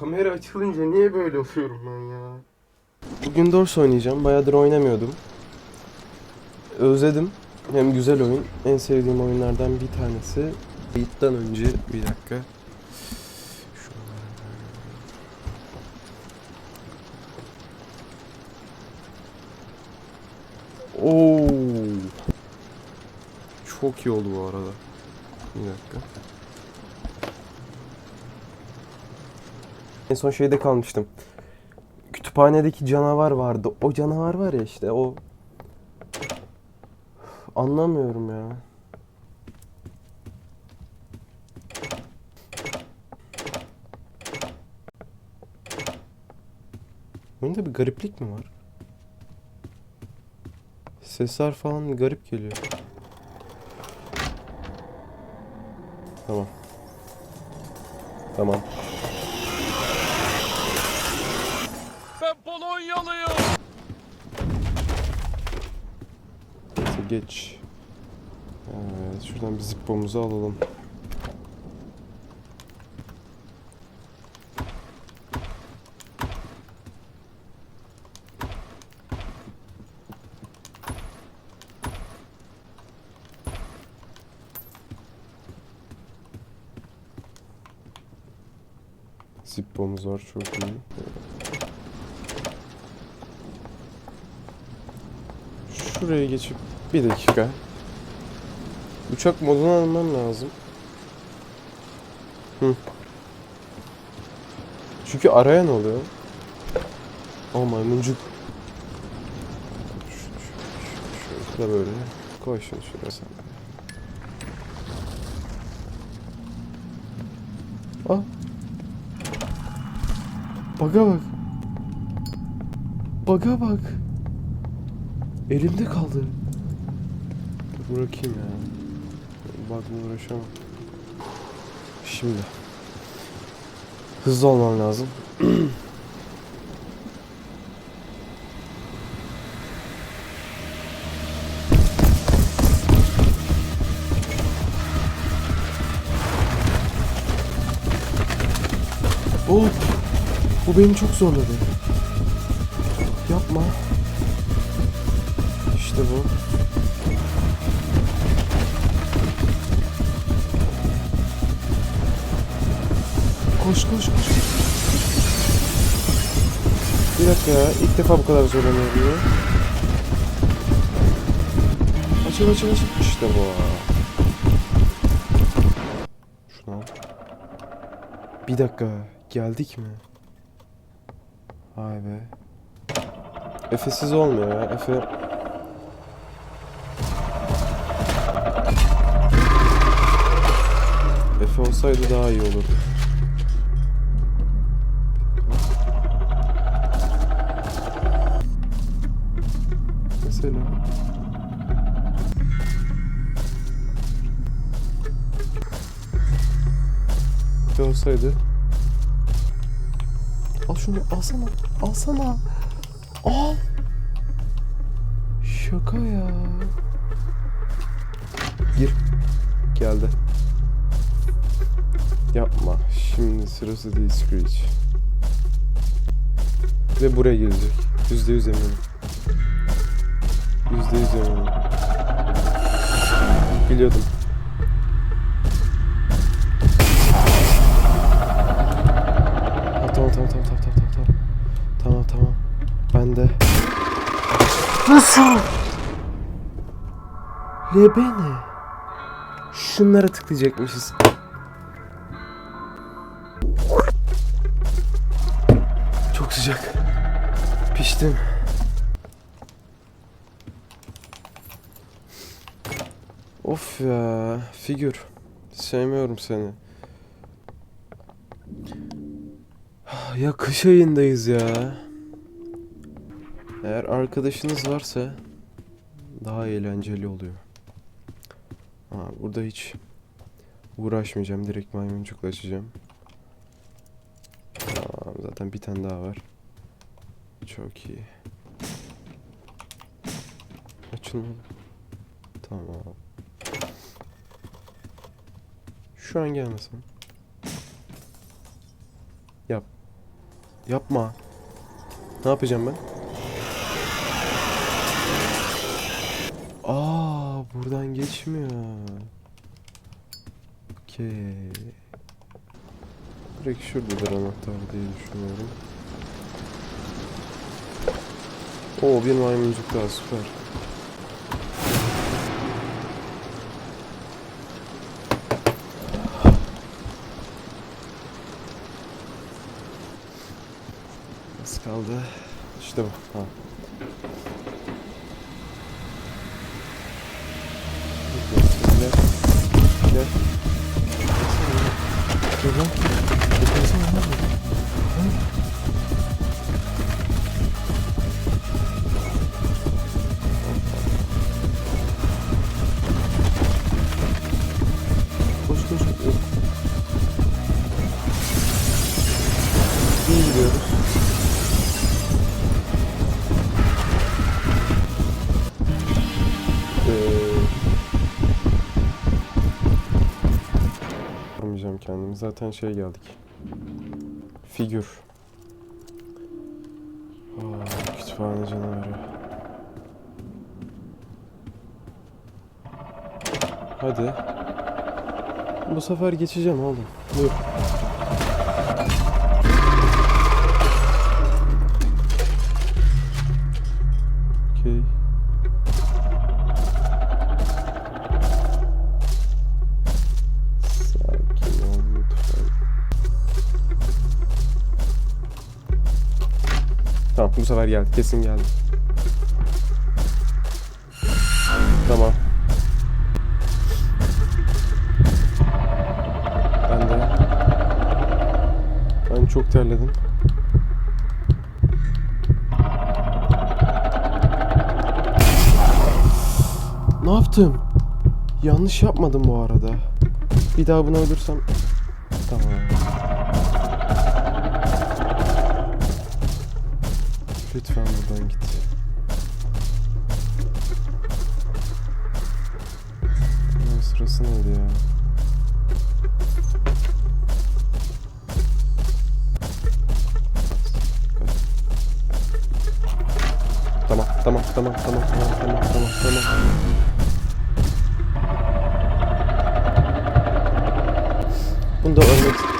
Kamera açılınca niye böyle oluyorum ben ya? Bugün Dors oynayacağım. Bayağıdır oynamıyordum. Özledim. Hem güzel oyun. En sevdiğim oyunlardan bir tanesi. Kayıttan önce bir dakika. Oo. Çok iyi oldu bu arada. Bir dakika. En son şeyde kalmıştım. Kütüphanedeki canavar vardı. O canavar var ya işte o. Anlamıyorum ya. Oyunda bir gariplik mi var? Sesler falan garip geliyor. Tamam. Tamam. Polonyalıyım. Neyse geç. Evet, şuradan bir zippomuzu alalım. Zippomuz var çok iyi. Şuraya geçip bir dakika. Uçak modunu almam lazım. Hı. Çünkü araya ne oluyor? O maymuncuk. Şu- şu- şu- Şurada böyle. Koy şunu şuraya sen. Ah. Baga bak. Baga bak. Elimde kaldı. Dur bırakayım ya. Bakma uğraşamam. Şimdi. Hızlı olmam lazım. Hop. Bu beni çok zorladı. Koş koş koş. Bir dakika ya. İlk defa bu kadar zorlanıyorum ya. Açıl açıl açıl. İşte bu. Şunu al. Bir dakika. Geldik mi? Vay be. Efe'siz olmuyor ya. Efe... Efe olsaydı daha iyi olurdu. Efe olsaydı. Al şunu alsana. Alsana. Al. Şaka ya. Gir. Geldi. Yapma. Şimdi sırası değil Screech. Ve buraya gelecek. Yüzde yüz eminim. Yüzde yüz eminim. Biliyordum. Tamam tamam tamam tamam tamam tamam. Tamam. Ben de. Nasıl? Lebene. Şunlara tıklayacakmışız. Çok sıcak. Piştim. Of ya. Figür. Sevmiyorum seni. Ya kış ayındayız ya. Eğer arkadaşınız varsa daha eğlenceli oluyor. Ha, burada hiç uğraşmayacağım. Direkt maymuncukla açacağım. Tamam, zaten bir tane daha var. Çok iyi. Açılmadı. Tamam. Şu an gelmesin. Yap. Yapma. Ne yapacağım ben? Aa, buradan geçmiyor. Okey. Belki şuradadır anahtar diye düşünüyorum. Oo bir maymuncuk daha süper. Nasıl kaldı? İşte bu. Ha. Gel. Gel. Gel lan. Gelsene lan. Kendimi. Zaten şey geldik. Figür. Aa, kütüphane canavarı. Hadi. Bu sefer geçeceğim oğlum. Buyur. Tamam bu sefer geldi. Kesin geldi. Tamam. Ben de. Ben çok terledim. Ne yaptım? Yanlış yapmadım bu arada. Bir daha buna ölürsem... Tamam. Lütfen buradan git. Bunun sırası neydi ya? Tamam, tamam, tamam, tamam, tamam, tamam, tamam, tamam. Bunda ölmek